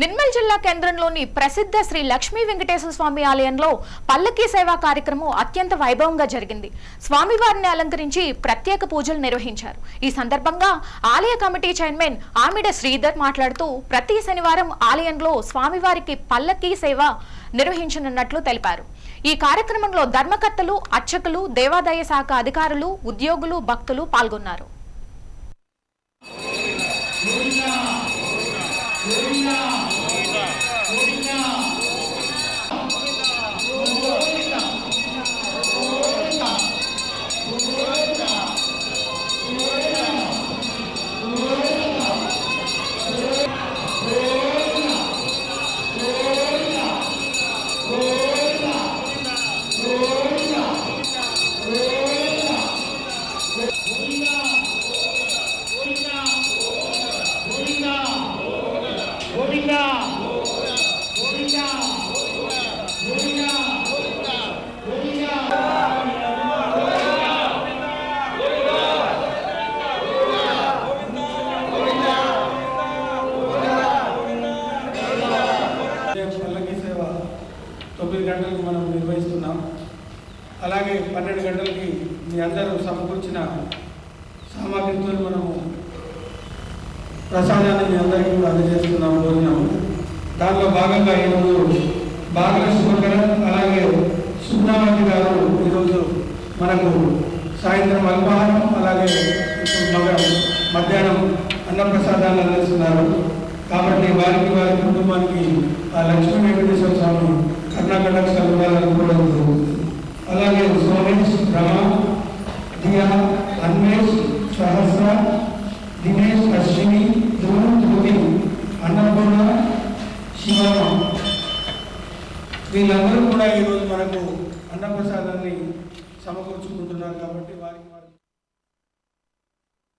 నిర్మల్ జిల్లా కేంద్రంలోని ప్రసిద్ధ శ్రీ లక్ష్మీ వెంకటేశ్వర స్వామి ఆలయంలో పల్లకీ సేవా కార్యక్రమం అత్యంత వైభవంగా జరిగింది. స్వామివారిని అలంకరించి ప్రత్యేక పూజలు నిర్వహించారు. ఈ సందర్భంగా ఆలయ కమిటీ చైర్మన్ ఆమిడ శ్రీధర్ మాట్లాడుతూ ప్రతి శనివారం ఆలయంలో స్వామివారికి పల్లకీ సేవ నిర్వహించనున్నట్లు తెలిపారు. ఈ కార్యక్రమంలో ధర్మకర్తలు అర్చకులు దేవాదాయ శాఖ అధికారులు ఉద్యోగులు భక్తులు పాల్గొన్నారు. తొమ్మిది గంటలకు మనం నిర్వహిస్తున్నాం. అలాగే పన్నెండు గంటలకి మీ అందరూ సమకూర్చిన సామాగ్రితో మనము ప్రసాదాన్ని మీ అందరికీ కూడా అందజేస్తున్నాం భోజనం దానిలో భాగంగా ఈరోజు బాగా శుభకరం అలాగే సుబ్రహ్మణ్య గారు ఈరోజు మనకు సాయంత్రం అల్పాహారం అలాగే ఇప్పుడు మగ మధ్యాహ్నం అన్నప్రసాదాలు అందిస్తున్నారు. కాబట్టి వారికి వారి కుటుంబానికి ఆ లక్ష్మీ వెంకటేశ్వర స్వామి కర్ణాటక కూడా అలాగే సోమేష్ రమ దియా అన్వేష్ సహస్ర దినేష్ అశ్విని ధ్రువ ధృతి అన్నపూర్ణ శివమ్మ. వీళ్ళందరూ కూడా ఈరోజు మనకు అన్నప్రసాదాన్ని సమకూర్చుకుంటున్నారు కాబట్టి వారికి వారికి